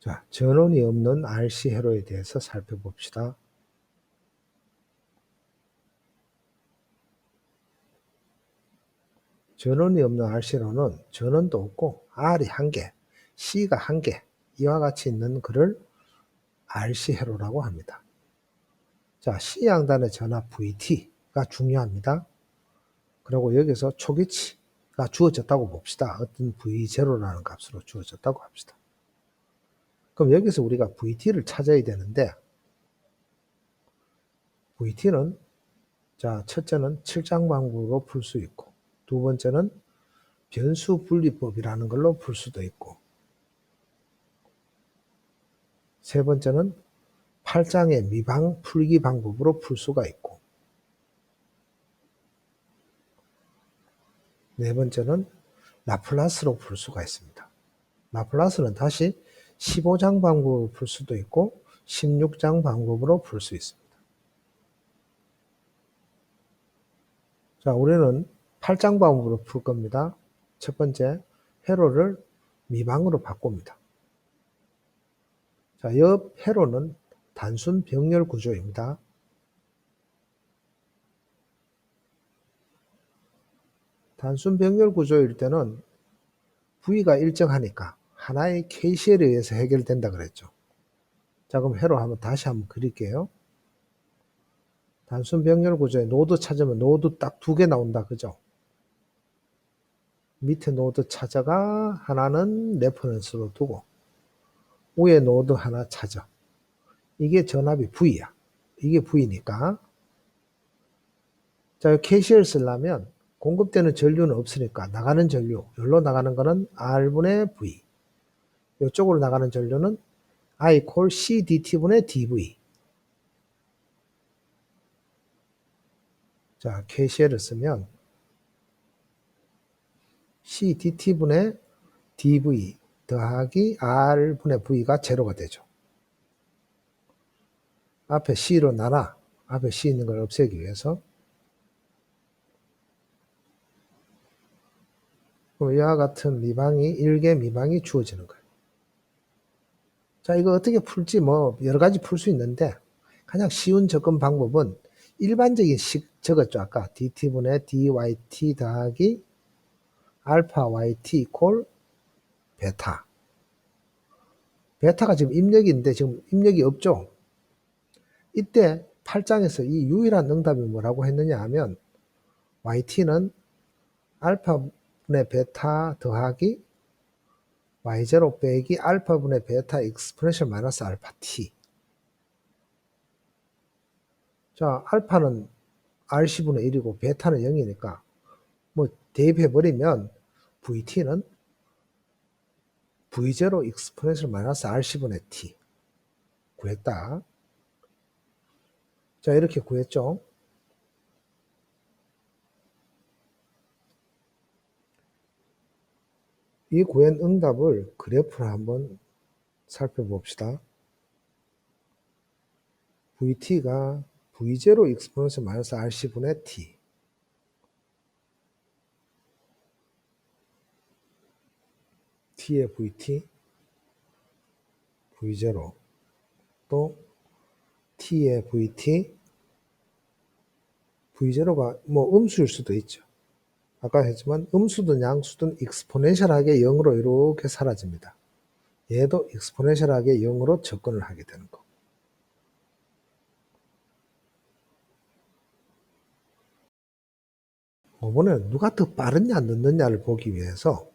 자, 전원이 없는 RC 회로에 대해서 살펴봅시다. 전원이 없는 RC로는 전원도 없고 R이 한 개, C가 한 개, 이와 같이 있는 글을 RC 회로라고 합니다. 자, C양단의 전압 VT가 중요합니다. 그리고 여기서 초기치가 주어졌다고 봅시다. 어떤 V0라는 값으로 주어졌다고 합시다. 그럼 여기서 우리가 VT를 찾아야 되는데 VT는 자 첫째는 7장 방법으로 풀 수 있고 두 번째는 변수 분리법이라는 걸로 풀 수도 있고 세 번째는 8장의 미방 풀기 방법으로 풀 수가 있고 네 번째는 라플라스로 풀 수가 있습니다. 라플라스는 다시 15장 방법으로 풀 수도 있고 16장 방법으로 풀 수 있습니다. 자, 우리는 8장 방법으로 풀 겁니다. 첫 번째, 회로를 미방으로 바꿉니다. 자, 옆 회로는 단순 병렬 구조입니다. 단순 병렬 구조일 때는 V가 일정하니까 하나의 KCL에 의해서 해결된다 그랬죠. 자, 그럼 회로 한번 다시 한번 그릴게요. 단순 병렬 구조에 노드 찾으면 노드 딱 두 개 나온다. 그죠? 밑에 노드 찾아가 하나는 레퍼런스로 두고 위에 노드 하나 찾아. 이게 전압이 V야. 이게 V니까. 자, KCL 쓰려면 공급되는 전류는 없으니까 나가는 전류, 여기로 나가는 거는 R분의 V. 이쪽으로 나가는 전류는 I 콜 CDT분의 DV. 자, KCL을 쓰면 CDT분의 DV 더하기 R분의 V가 제로가 되죠. 앞에 C로 나눠, 앞에 C 있는 걸 없애기 위해서. 이와 같은 미방이, 일개 미방이 주어지는 거예요. 자, 이거 어떻게 풀지 뭐 여러 가지 풀 수 있는데 가장 쉬운 접근 방법은 일반적인 식 적었죠. 아까 dt분의 dyt 더하기 알파 yt 이콜 베타. 베타가 지금 입력인데 지금 입력이 없죠. 이때 8장에서 이 유일한 응답이 뭐라고 했느냐 하면 yt는 알파분의 베타 더하기 y0 빼기 알파분의 베타 익스프레션 마이너스 알파 t. 자, 알파는 rc분의 1이고 베타는 0이니까 뭐 대입해버리면 vt는 v0 익스프레션 마이너스 rc분의 t 구했다. 자, 이렇게 구했죠. 이 구한 응답을 그래프로 한번 살펴봅시다. VT가 V0 익스포넌스 마이너스 RC분의 T T의 VT V0 또 T의 VT V0가 뭐 음수일 수도 있죠. 아까 했지만 음수든 양수든 익스포넨셜하게 0으로 이렇게 사라집니다. 얘도 익스포넨셜하게 0으로 접근을 하게 되는 거. 이번에는 누가 더 빠르냐 늦느냐를 보기 위해서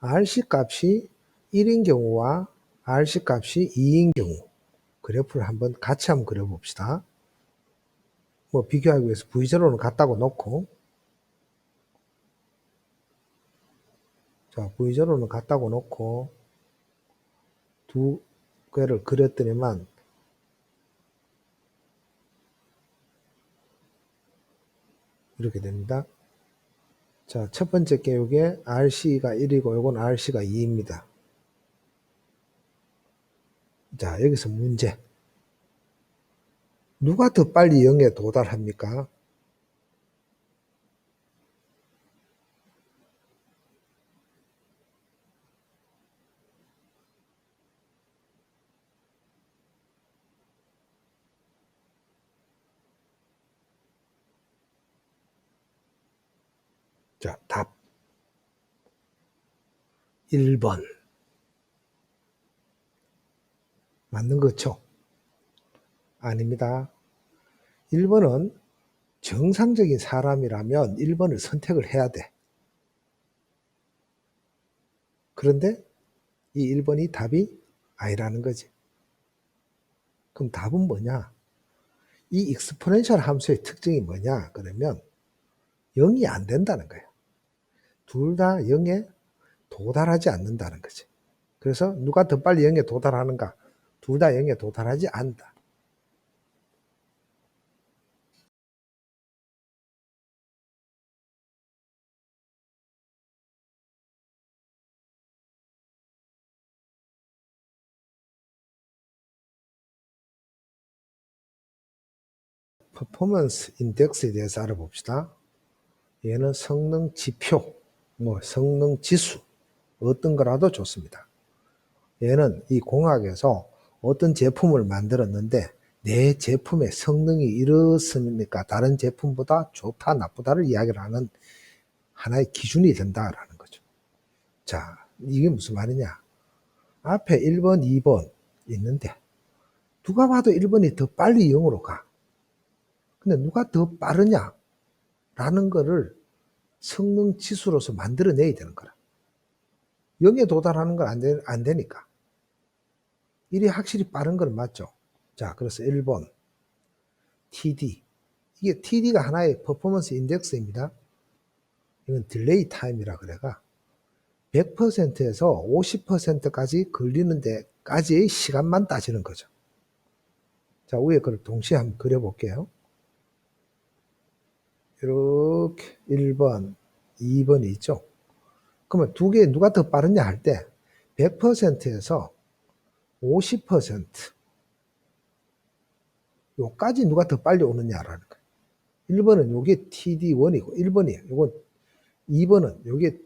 RC 값이 1인 경우와 RC 값이 2인 경우 그래프를 한번 같이 한번 그려봅시다. 뭐 비교하기 위해서 V0는 같다고 놓고 자, V제로는 같다고 놓고 두 개를 그렸더니만 이렇게 됩니다. 자, 첫 번째 게 요게 RC가 1이고 요건 RC가 2입니다. 자, 여기서 문제. 누가 더 빨리 0에 도달합니까? 자, 답. 1번. 맞는 거죠? 아닙니다. 1번은 정상적인 사람이라면 1번을 선택을 해야 돼. 그런데 이 1번이 답이 아니라는 거지. 그럼 답은 뭐냐? 이 익스포넨셜 함수의 특징이 뭐냐? 그러면 0이 안 된다는 거예요. 둘 다 0에 도달하지 않는다는 거지. 그래서 누가 더 빨리 0에 도달하는가? 둘 다 0에 도달하지 않는다. 퍼포먼스 인덱스에 대해서 알아봅시다. 얘는 성능 지표, 뭐 성능 지수, 어떤 거라도 좋습니다. 얘는 이 공학에서 어떤 제품을 만들었는데 내 제품의 성능이 이렇습니까? 다른 제품보다 좋다, 나쁘다를 이야기를 하는 하나의 기준이 된다라는 거죠. 자, 이게 무슨 말이냐? 앞에 1번, 2번 있는데 누가 봐도 1번이 더 빨리 0으로 가. 근데 누가 더 빠르냐? 라는 거를 성능 지수로서 만들어내야 되는 거라. 0에 도달하는 건안안 되니까. 1이 확실히 빠른 건 맞죠. 자, 그래서 1번. TD. 이게 TD가 하나의 퍼포먼스 인덱스입니다. 이건 딜레이 타임이라 그래가 100%에서 50%까지 걸리는 데까지의 시간만 따지는 거죠. 자, 위에 그걸 동시에 한번 그려볼게요. 이렇게 1번, 2번이 있죠. 그러면 두 개 누가 더 빠르냐 할 때 100%에서 50% 요까지 누가 더 빨리 오느냐라는 거예요. 1번은 요게 TD1이고 1번이에요. 요건 2번은 요게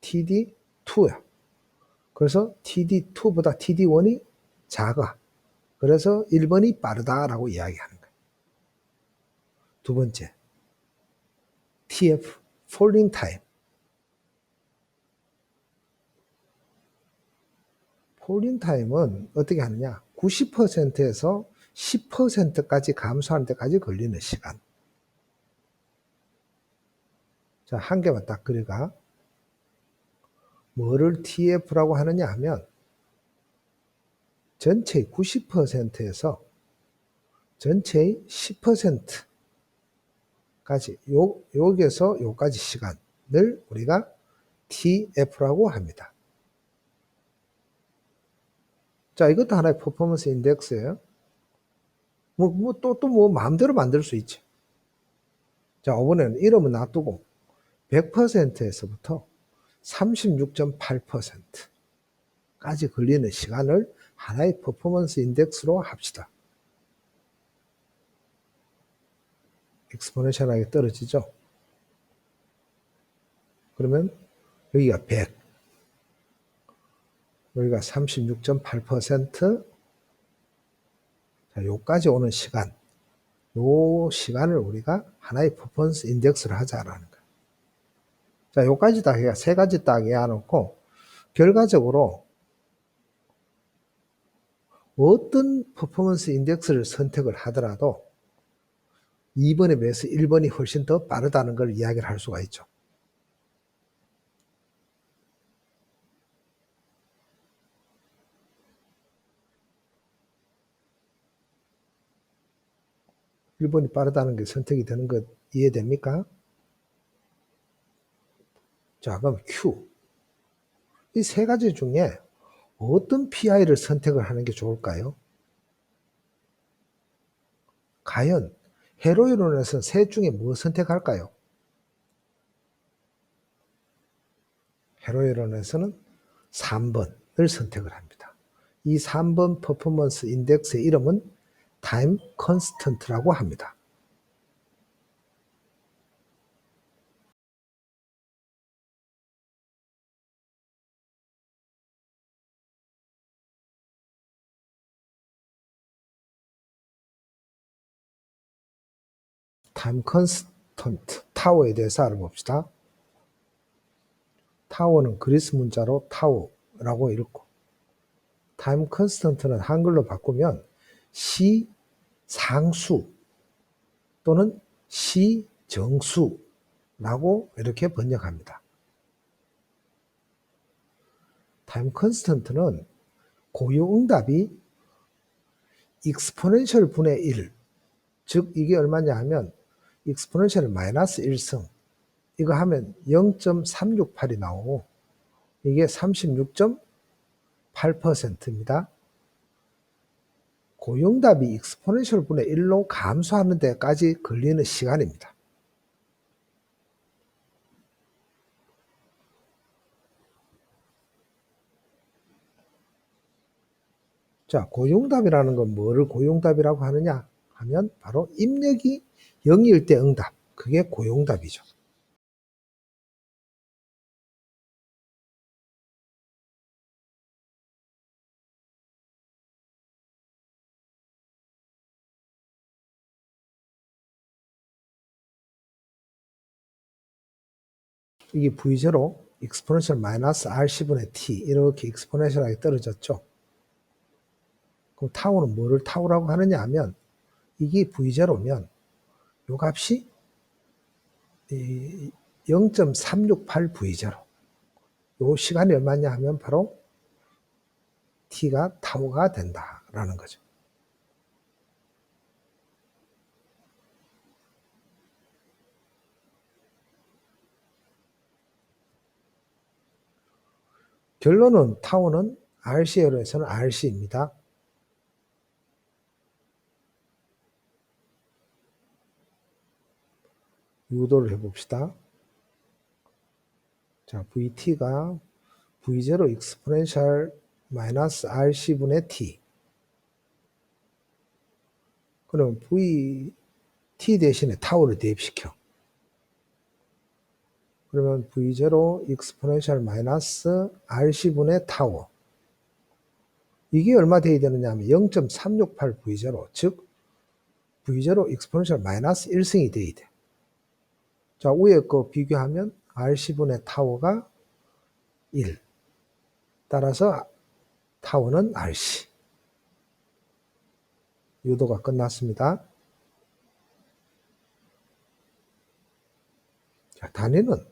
TD2야. 그래서 TD2보다 TD1이 작아. 그래서 1번이 빠르다라고 이야기하는 거예요. 두 번째. TF, Falling Time. 폴링 타임은 어떻게 하느냐? 90%에서 10%까지 감소하는 데까지 걸리는 시간. 자, 한 개만 딱 그려가. 뭐를 TF라고 하느냐 하면 전체의 90%에서 전체의 10% 까지 요 여기에서 요까지 시간을 우리가 TF라고 합니다. 자, 이것도 하나의 퍼포먼스 인덱스예요. 뭐, 뭐, 또, 또 뭐, 마음대로 만들 수 있죠. 자, 이번에는 이름은 놔두고 100%에서부터 36.8%까지 걸리는 시간을 하나의 퍼포먼스 인덱스로 합시다. 익스포넨셜하게 떨어지죠. 그러면 여기가 100, 여기가 36.8%, 자, 요까지 오는 시간, 요 시간을 우리가 하나의 퍼포먼스 인덱스를 하자라는 거예요. 자, 요까지 딱 해야 세 가지 딱 해놓고 결과적으로 어떤 퍼포먼스 인덱스를 선택을 하더라도 2번에 비해서 1번이 훨씬 더 빠르다는 걸 이야기를 할 수가 있죠. 일본이 빠르다는 게 선택이 되는 것 이해됩니까? 자, 그럼 Q. 이 세 가지 중에 어떤 PI를 선택을 하는 게 좋을까요? 과연 회로 이론에서 셋 중에 뭐 선택할까요? 회로 이론에서는 3번을 선택을 합니다. 이 3번 퍼포먼스 인덱스의 이름은 타임 컨스턴트라고 합니다. 타임 컨스턴트 타워에 대해서 알아봅시다. 타워는 그리스 문자로 타오라고 읽고 타임 컨스턴트는 한글로 바꾸면 시 상수 또는 시 정수라고 이렇게 번역합니다. 타임 컨스턴트는 고유 응답이 익스포넨셜 분의 1, 즉 이게 얼마냐 하면 익스포넨셜 마이너스 1승 이거 하면 0.368이 나오고 이게 36.8%입니다. 고용답이 익스포넨셜 분의 1로 감소하는 데까지 걸리는 시간입니다. 자, 고용답이라는 건 뭐를 고용답이라고 하느냐 하면 바로 입력이 0일 때 응답. 그게 고용답이죠. 이게 V0 익스포넨셜 마이너스 R10분의 T 이렇게 익스포넨셜하게 떨어졌죠. 그럼 타우는 뭐를 타우라고 하느냐 하면 이게 V0면 요 값이 0.368 V0 요 시간이 얼마냐 하면 바로 T가 타우가 된다라는 거죠. 결론은 타우는 RC에서는 RC입니다. 유도를 해봅시다. 자, VT가 V0 익스포넨셜 마이너스 RC분의 T. 그럼 VT 대신에 타워를 대입시켜. 그러면 V0 익스포넨셜 마이너스 RC분의 타워. 이게 얼마 돼야 되느냐 하면 0.368 V0, 즉 V0 익스포넨셜 마이너스 1승이 돼야 돼. 자, 위에 거 비교하면 RC분의 타워가 1. 따라서 타워는 RC. 유도가 끝났습니다. 자, 단위는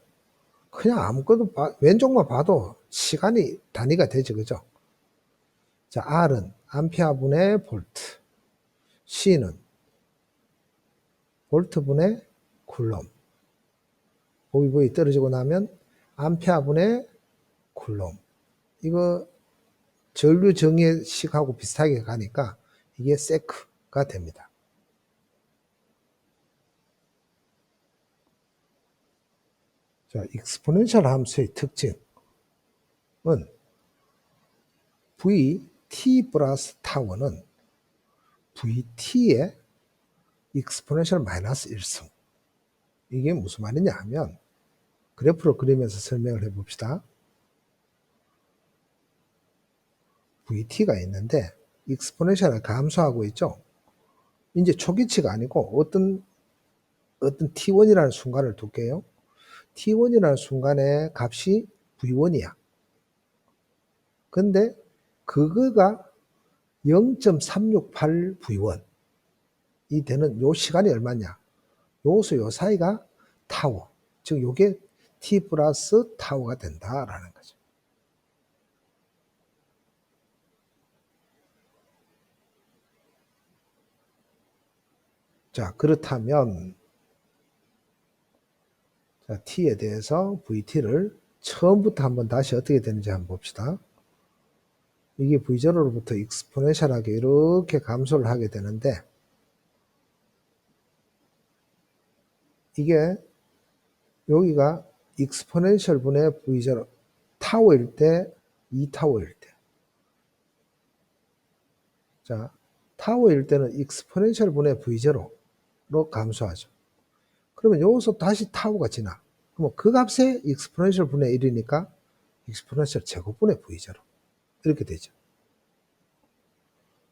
그냥 아무것도 봐, 왼쪽만 봐도 시간이 단위가 되죠. 그죠? 자, R은 암페어분의 볼트. C는 볼트분의 쿨럼. 보이보이 떨어지고 나면 암페어분의 쿨럼. 이거 전류 정예식하고 비슷하게 가니까 이게 세크가 됩니다. 자, 익스포넨셜 함수의 특징은 vt 플러스 타워는 vt의 익스포넨셜 마이너스 1승. 이게 무슨 말이냐 하면 그래프로 그리면서 설명을 해 봅시다. vt가 있는데 익스포넨셜을 감소하고 있죠. 이제 초기치가 아니고 어떤 어떤 t1이라는 순간을 둘게요. t1이라는 순간에 값이 v1이야. 근데 그거가 0.368 v1 이 되는 요 시간이 얼마냐? 요수 요 사이가 타워. 즉 요게 t 플러스 타워가 된다라는 거죠. 자, 그렇다면 자, t에 대해서 vt를 처음부터 한번 다시 어떻게 되는지 한번 봅시다. 이게 v0로부터 익스포넨셜하게 이렇게 감소를 하게 되는데 이게 여기가 익스포넨셜 분의 v0 타워일 때 2타워일 때 자, 타워일 때는 익스포넨셜 분의 v0로 감소하죠. 그러면 여기서 다시 타워가 지나. 그러면 그 값에 익스포넨셜 분의 1이니까 익스포넨셜 제곱분의 v0 이렇게 되죠.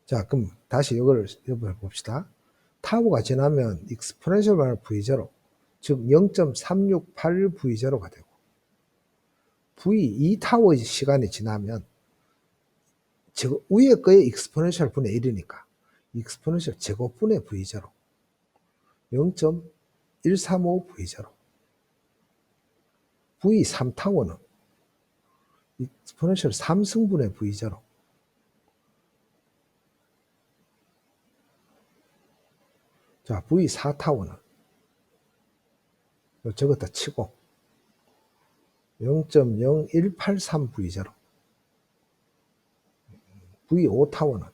자, 그럼 다시 이걸 해봅시다. 타워가 지나면 익스포넨셜 분의 v0 즉 0.368 v0가 되고 V 2타워의 시간이 지나면 저 위에 거의 익스포넨셜 분의 1이니까 익스포넨셜 제곱분의 V0 0.135 V0 V 3타워는 익스포넨셜 3승분의 V0 자 V 4타워는 저것다 치고 0.0183 V0 V5타워는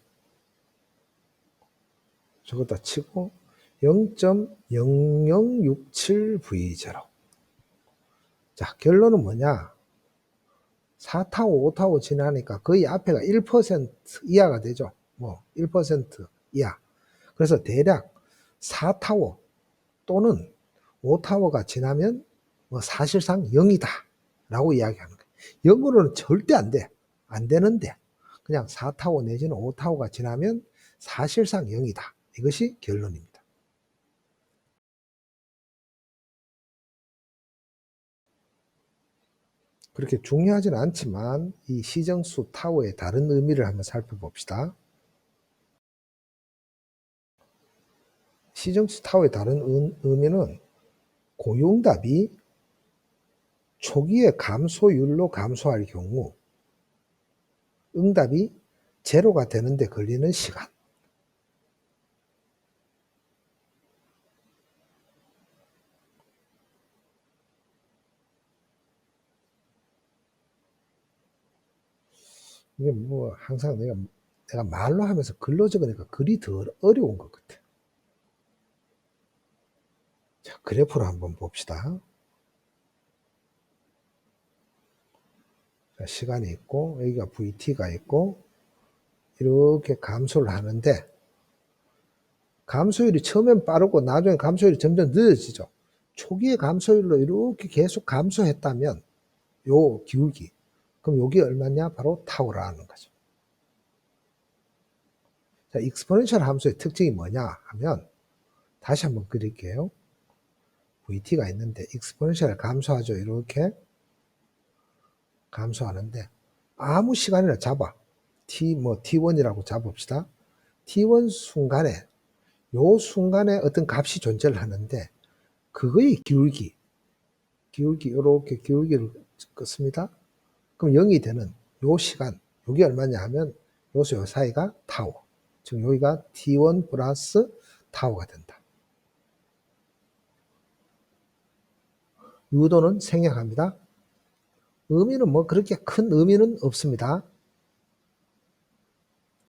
저것다 치고 0.0067 V0 자 결론은 뭐냐? 4타워 5타워 지나니까 거의 앞에가 1% 이하가 되죠. 뭐 1% 이하. 그래서 대략 4타워 또는 5타워가 지나면 뭐 사실상 0이다 라고 이야기하는 거예요. 0으로는 절대 안 돼. 안 되는데 그냥 4타워 내지는 5타워가 지나면 사실상 0이다. 이것이 결론입니다. 그렇게 중요하지는 않지만 이 시정수 타워의 다른 의미를 한번 살펴봅시다. 시정수 타워의 다른 의미는 고용답이 초기의 감소율로 감소할 경우 응답이 제로가 되는데 걸리는 시간 이게 뭐 항상 내가 내가 말로 하면서 글로 적으니까 글이 더 어려운 것 같아. 자, 그래프를 한번 봅시다. 자, 시간이 있고 여기가 VT가 있고 이렇게 감소를 하는데 감소율이 처음엔 빠르고 나중에 감소율이 점점 늦어지죠. 초기의 감소율로 이렇게 계속 감소했다면 요 기울기 그럼 여기 얼마냐? 바로 타우라는 거죠. 자, 익스포넨셜 함수의 특징이 뭐냐 하면 다시 한번 그릴게요. VT가 있는데 익스포넨셜 감소하죠. 이렇게 감소하는데 아무 시간이나 잡아. T 뭐 T1이라고 잡읍시다. T1 순간에 요 순간에 어떤 값이 존재를 하는데 그거의 기울기 기울기 이렇게 기울기를 긋습니다. 그럼 0이 되는 요 시간, 요게 얼마냐 하면 요수 요 사이가 타워. 즉 여기가 T1 플러스 타워가 된다. 유도는 생략합니다. 의미는 뭐 그렇게 큰 의미는 없습니다.